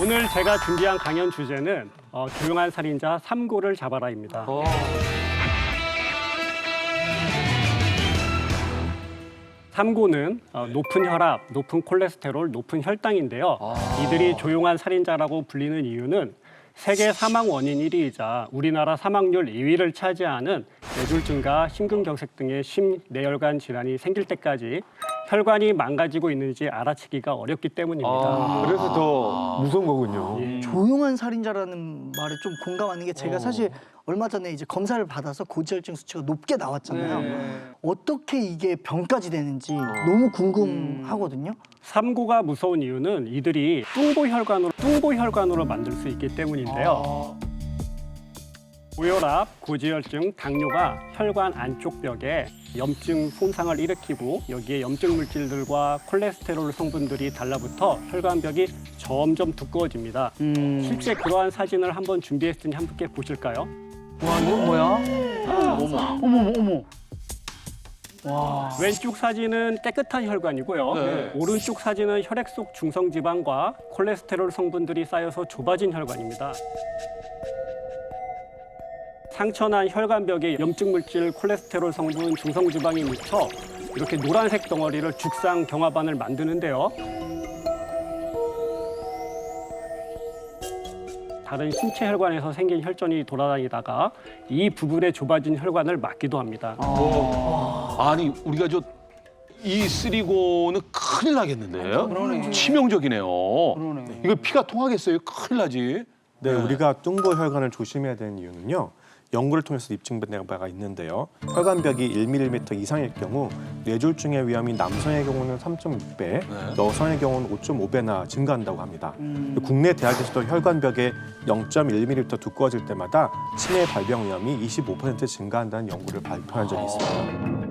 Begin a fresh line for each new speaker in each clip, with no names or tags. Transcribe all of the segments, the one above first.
오늘 제가 준비한 강연 주제는 어, 조용한 살인자 삼고를 잡아라입니다. 삼고는 어, 높은 혈압, 높은 콜레스테롤, 높은 혈당인데요. 이들이 조용한 살인자라고 불리는 이유는 세계 사망 원인 1위이자 우리나라 사망률 2위를 차지하는 뇌졸중과 심근경색 등의 심내혈관 질환이 생길 때까지 혈관이 망가지고 있는지 알아채기가 어렵기 때문입니다.
그래서 더 무서운 거군요.
예.
조용한 살인자라는 말에 좀 공감하는 게
어.
제가 사실 얼마 전에 이제 검사를 받아서 고지혈증 수치가 높게 나왔잖아요.
네.
어떻게 이게 병까지 되는지
어.
너무 궁금하거든요.
삼고가 무서운 이유는 이들이 뚱보 혈관으로 뚱보 혈관으로 만들 수 있기 때문인데요. 고혈압, 고지혈증, 당뇨가 혈관 안쪽 벽에 염증 손상을 일으키고 여기에 염증 물질들과 콜레스테롤 성분들이 달라붙어 혈관벽이 점점 두꺼워집니다. 실제 그러한 사진을 한번 준비했으니 함께 보실까요?
와 이거 뭐야? 어머 어머 어머.
왼쪽 사진은 깨끗한 혈관이고요.
네.
오른쪽 사진은 혈액 속 중성 지방과 콜레스테롤 성분들이 쌓여서 좁아진 혈관입니다. 상처난 혈관벽에 염증 물질, 콜레스테롤 성분, 중성 지방이 묻혀 이렇게 노란색 덩어리를 죽상 경화반을 만드는데요. 다른 신체 혈관에서 생긴 혈전이 돌아다니다가 이 부분에 좁아진 혈관을 막기도 합니다.
아니 우리가 저이 쓰리고는 큰일 나겠는데요?
그러네.
치명적이네요.
그러네.
이거 피가 통하겠어요? 큰일 나지.
네, 우리가 뚱보 혈관을 조심해야 되는 이유는요. 연구를 통해서 입증된 바가 있는데요. 혈관벽이 1mm 이상일 경우 뇌졸중의 위험이 남성의 경우는 3.6배, 여성의 경우는 5.5배나 증가한다고 합니다. 국내 대학에서도 혈관벽에 0.1mm 두꺼워질 때마다 치매 발병 위험이 25% 증가한다는 연구를 발표한 적이 있습니다.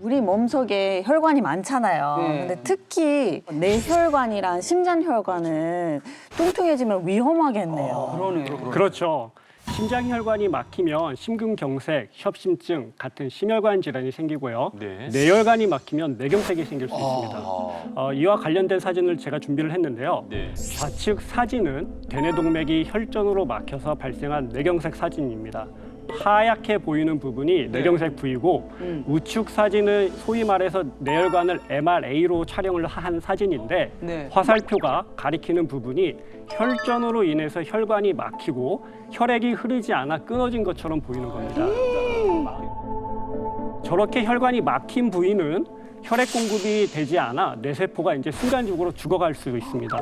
우리 몸속에 혈관이 많잖아요.
네.
근데 특히 뇌혈관이랑 심장혈관은 뚱뚱해지면 위험하겠네요.
그러네.
그렇죠. 심장 혈관이 막히면 심근경색, 협심증 같은 심혈관 질환이 생기고요.
네.
뇌혈관이 막히면 뇌경색이 생길 수 있습니다. 어, 이와 관련된 사진을 제가 준비를 했는데요.
네.
좌측 사진은 대뇌동맥이 혈전으로 막혀서 발생한 뇌경색 사진입니다. 하얗게 보이는 부분이 뇌경색 부위고 우측 사진은 소위 말해서 뇌혈관을 MRA로 촬영을 한 사진인데
네.
화살표가 가리키는 부분이 혈전으로 인해서 혈관이 막히고 혈액이 흐르지 않아 끊어진 것처럼 보이는 겁니다. 저렇게 혈관이 막힌 부위는 혈액 공급이 되지 않아 뇌세포가 이제 순간적으로 죽어갈 수 있습니다.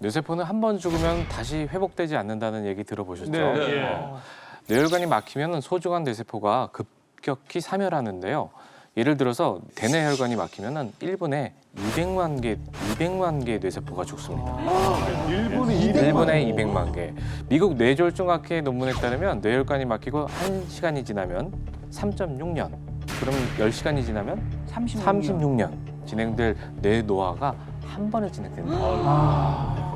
뇌세포는 한 번 죽으면 다시 회복되지 않는다는 얘기 들어보셨죠?
네.
어, 뇌혈관이 막히면 소중한 뇌세포가 급격히 사멸하는데요. 예를 들어서 대뇌 혈관이 막히면 1분에 200만 개, 200만 개의 뇌세포가 죽습니다.
일본이
1분에 200만 개. 미국 뇌졸중학회 논문에 따르면 뇌혈관이 막히고 1시간이 지나면 3.6년, 그럼 10시간이 지나면
36년.
36년 진행될 뇌 노화가 한 번에 진행됩니다.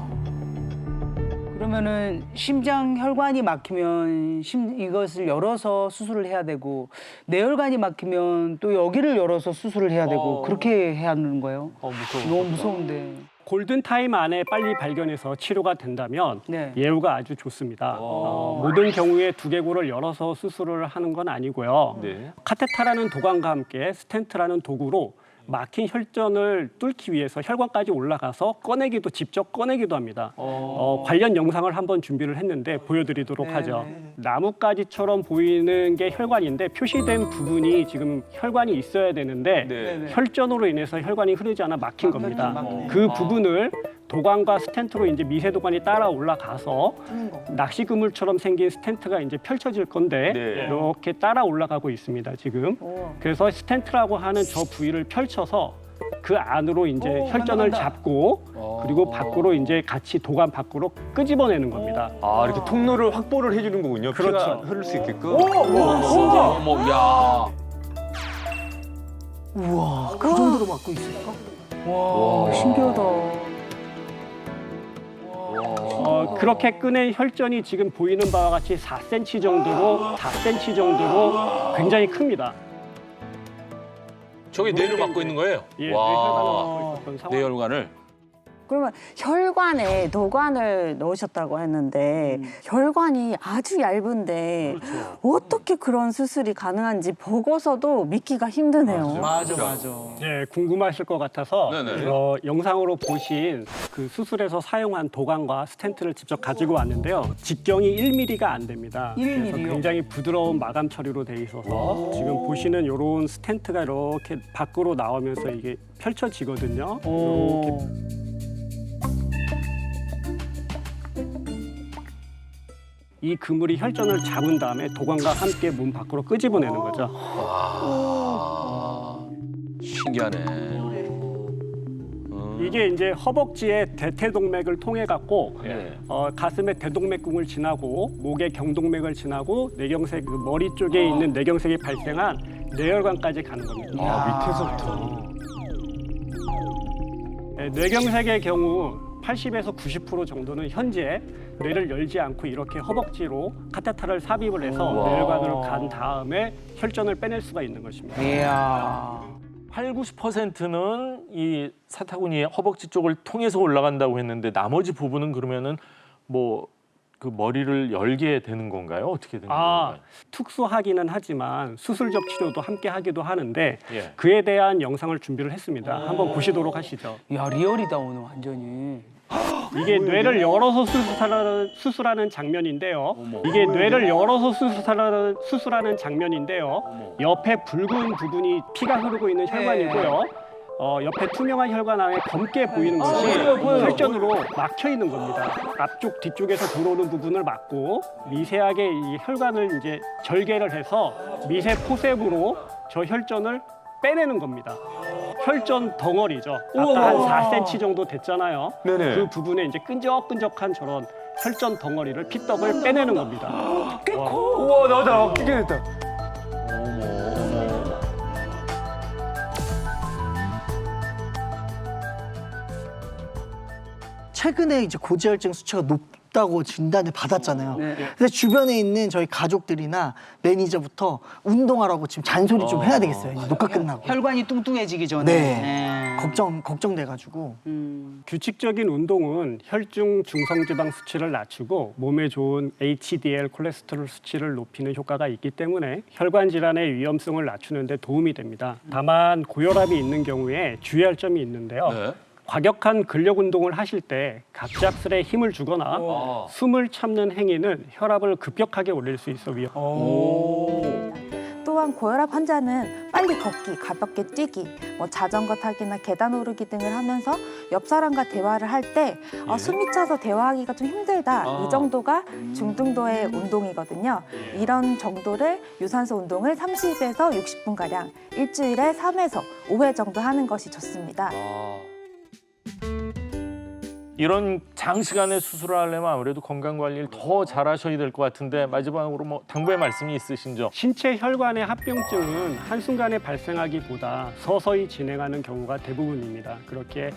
그러면은 심장 혈관이 막히면 심, 이것을 열어서 수술을 해야 되고 뇌혈관이 막히면 또 여기를 열어서 수술을 해야 되고 그렇게 해야 하는 거예요. 너무 무서운데.
골든 타임 안에 빨리 발견해서 치료가 된다면
네.
예후가 아주 좋습니다. 어, 모든 경우에 두개골을 열어서 수술을 하는 건 아니고요.
네.
카테타라는 도관과 함께 스텐트라는 도구로 막힌 혈전을 뚫기 위해서 혈관까지 올라가서 꺼내기도 직접 꺼내기도 합니다. 어, 관련 영상을 한번 준비를 했는데 보여드리도록
네,
하죠.
네.
나뭇가지처럼 보이는 게 혈관인데 표시된 부분이 지금 혈관이 있어야 되는데
네.
네.
혈전으로 인해서 혈관이 흐르지 않아 막힌
막혔네,
겁니다.
막혔네.
그 부분을 도관과 스텐트로 이제 미세 도관이 따라 올라가서 낚시 그물처럼 생긴 스텐트가 이제 펼쳐질 건데
네.
이렇게 따라 올라가고 있습니다 지금. 그래서 스텐트라고 하는 저 부위를 펼쳐서 그 안으로 이제
오,
혈전을
간다, 간다.
잡고 그리고 밖으로 이제 같이 도관 밖으로 끄집어내는 겁니다.
아, 이렇게 통로를 확보를 해주는 거군요. 피가
그렇죠.
흐를 수 있게끔.
어머, 야.
우와, 그 정도로 막고 있을까?
와, 신기하다.
어, 그렇게 끄낸 혈전이 지금 보이는 바와 같이 4cm 정도로 4cm 정도로 굉장히 큽니다.
저게 뇌를 막고 있는 거예요?
예,
와.
뇌혈관을 막고 있었던 상황.
뇌혈관을.
그러면 혈관에 도관을 넣으셨다고 했는데 혈관이 아주 얇은데 어떻게 그런 수술이 가능한지 보고서도 믿기가 힘드네요.
맞아 맞아.
예, 궁금하실 것 같아서
네네.
어, 영상으로 보신 그 수술에서 사용한 도관과 스텐트를 직접 가지고 왔는데요. 직경이 1mm가 안 됩니다.
1mm 요?
그래서 굉장히 부드러운 마감 처리로 돼 있어서 지금 보시는 이런 스텐트가 이렇게 밖으로 나오면서 이게 펼쳐지거든요. 이렇게 이 그물이 혈전을 잡은 다음에 도관과 함께 몸 밖으로 끄집어내는 거죠.
아, 신기하네. 음.
이게 이제 허벅지의 대퇴동맥을 통해 갖고
예.
어, 가슴의 대동맥궁을 지나고 목의 경동맥을 지나고 뇌경색 그 머리 쪽에 있는 뇌경색이 발생한 뇌혈관까지 가는 겁니다.
아, 밑에서부터.
네, 뇌경색의 경우 80에서 90% 정도는 현재 뇌를 열지 않고 이렇게 허벅지로 카테타를 삽입을 해서. 뇌혈관으로 간 다음에 혈전을 빼낼 수가 있는 것입니다.
이야.
8, 90%는 이 사타구니 허벅지 쪽을 통해서 올라간다고 했는데 나머지 부분은 그러면은 뭐 그 머리를 열게 되는 건가요? 어떻게 되는
아,
건가요?
특수하기는 하지만 수술적 치료도 함께 하기도 하는데
예.
그에 대한 영상을 준비를 했습니다. 한번 보시도록 하시죠.
야 리얼이다 오늘 완전히.
이게 뇌를 열어서 수술하는, 수술하는 장면인데요. 이게 뇌를 열어서 수술하는, 수술하는 장면인데요. 옆에 붉은 부분이 피가 흐르고 있는 혈관이고요. 어, 옆에 투명한 혈관 안에 검게 보이는 것이 혈전으로 막혀 있는 겁니다. 앞쪽 뒤쪽에서 들어오는 부분을 막고 미세하게 이 혈관을 이제 절개를 해서 미세 포셉으로 저 혈전을 빼내는 겁니다. 혈전 덩어리죠. 아까 한 4cm 정도 됐잖아요.
네네.
그 부분에 이제 끈적끈적한 저런 혈전 덩어리를 피떡을 빼내는 겁니다.
우와 나나 됐다.
최근에 이제 고지혈증 수치가 높다고 진단을 받았잖아요.
네.
근데 주변에 있는 저희 가족들이나 매니저부터 운동하라고 지금 잔소리 좀 해야 되겠어요. 이제 녹화 끝나고.
혈관이 뚱뚱해지기 전에.
네. 걱정 걱정돼가지고.
음.
규칙적인 운동은 혈중 중성지방 수치를 낮추고 몸에 좋은 HDL 콜레스테롤 수치를 높이는 효과가 있기 때문에 혈관 질환의 위험성을 낮추는 데 도움이 됩니다. 다만 고혈압이 있는 경우에 주의할 점이 있는데요.
네.
과격한 근력 운동을 하실 때 갑작스레 힘을 주거나
아.
숨을 참는 행위는 혈압을 급격하게 올릴 수 있어 위험.
또한 고혈압 환자는 빨리 걷기, 가볍게 뛰기, 뭐 자전거 타기나 계단 오르기 등을 하면서 옆 사람과 대화를 할때 어, 숨이 차서 대화하기가 좀 힘들다
아.
이 정도가 중등도의 운동이거든요. 이런 정도를 유산소 운동을 30에서 60분 가량 일주일에 3에서 5회 정도 하는 것이 좋습니다.
아.
이런 장시간의 수술을 하려면 아무래도 건강 관리를 더 잘하셔야 될 것 같은데 마지막으로 뭐 당부의 말씀이 있으신죠?
신체 혈관의 합병증은 한순간에 발생하기보다 서서히 진행하는 경우가 대부분입니다. 그렇게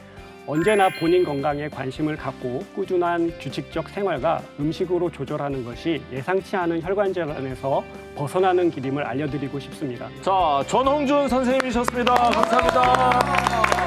언제나 본인 건강에 관심을 갖고 꾸준한 규칙적 생활과 음식으로 조절하는 것이 예상치 않은 혈관 질환에서 벗어나는 길임을 알려드리고 싶습니다.
자 전홍준 선생님이셨습니다. 감사합니다.